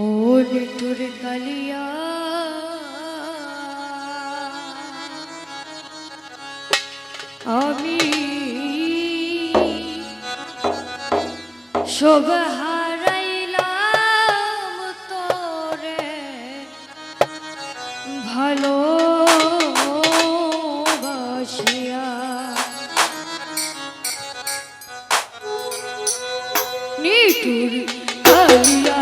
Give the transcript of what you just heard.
ওরে তোর কালিয়া। আমি সব হারাইলাম তোরে ভালো বাসিয়া নিটুর কালিয়া।